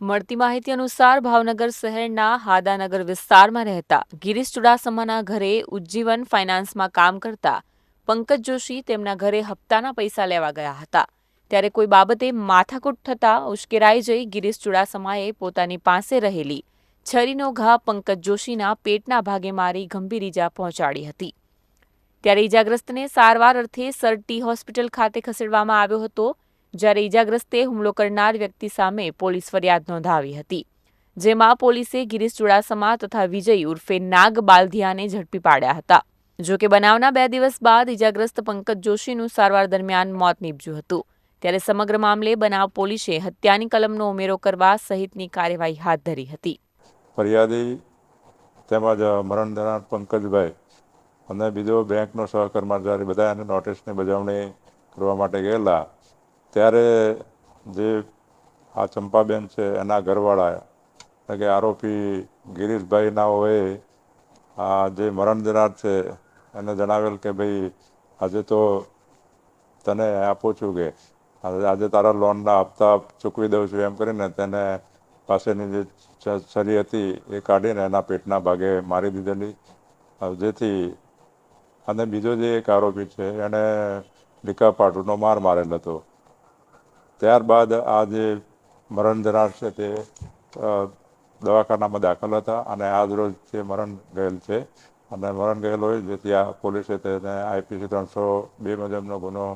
મળતી માહિતી અનુસાર ભાવનગર શહેરના હાદાનગર વિસ્તારમાં રહેતા ગિરીશ ચુડાસમાના ઘરે ઉજ્જીવન ફાઇનાન્સમાં કામ કરતા પંકજ જોશી તેમના ઘરે હપ્તાના પૈસા લેવા ગયા હતા. ત્યારે કોઈ બાબતે માથાકૂટ થતાં ઉશ્કેરાઈ જઈ ગિરીશ ચુડાસમાએ પોતાની પાસે રહેલી છરીનો ઘા પંકજ જોશીના પેટના ભાગે મારી ગંભીર ઈજા પહોંચાડી હતી. ત્યારે ઈજાગ્રસ્તને સારવાર અર્થે સરટી હોસ્પિટલ ખાતે ખસેડવામાં આવ્યો હતો. જ્યારે ઈજાગ્રસ્તે હુમલો કરનાર વ્યક્તિ સામે પોલીસ ફરિયાદ નોંધાવી હતી, જેમાં પોલીસે ગિરીશ ચુડાસમા તથા વિજય ઉર્ફે નાગ બાલધિયાને ઝડપી પાડ્યા હતા. જો કે બનાવના બે દિવસ બાદ ઈજાગ્રસ્ત પંકજ જોશીનું સારવાર દરમિયાન મોત નીપજ્યું હતું. ત્યારે સમગ્ર મામલે બનાવ પોલીસે હત્યાની કલમનો ઉમેરો કરવા સહિતની કાર્યવાહી હાથ ધરી હતી. ફરિયાદી તેમજ મરણ જનાર પંકજભાઈ અને બીજો બેંકનો સહકર્મચારી બધા એને નોટિસની બજાવણી કરવા માટે ગયેલા. ત્યારે જે આ ચંપાબેન છે, એના ઘરવાળા એટલે કે આરોપી ગિરીશભાઈના હોય, આ જે મરણ જનાર છે, એને જણાવેલ કે ભાઈ, આજે તો તને આપું છું કે, આજે તારા લોનના હપ્તા ચૂકવી દઉં છું, એમ કરીને તેને પાસેની જે છરી હતી, એ કાઢીને એના પેટના ભાગે મારી દીધેલી. જેથી, અને બીજો જે એક આરોપી છે એણે લીકા પાટુનો માર મારેલ હતો. ત્યારબાદ આ જે મરણ ધરાર છે તે દવાખાનામાં દાખલ હતા અને આજ રોજ તે મરણ ગયેલ છે. અને મરણ ગયેલ હોય જેથી આ પોલીસે તેને આઈપીસી ત્રણસો બે મુજબનો ગુનો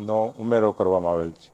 નો ઉમેરો કરવામાં આવેલ છે.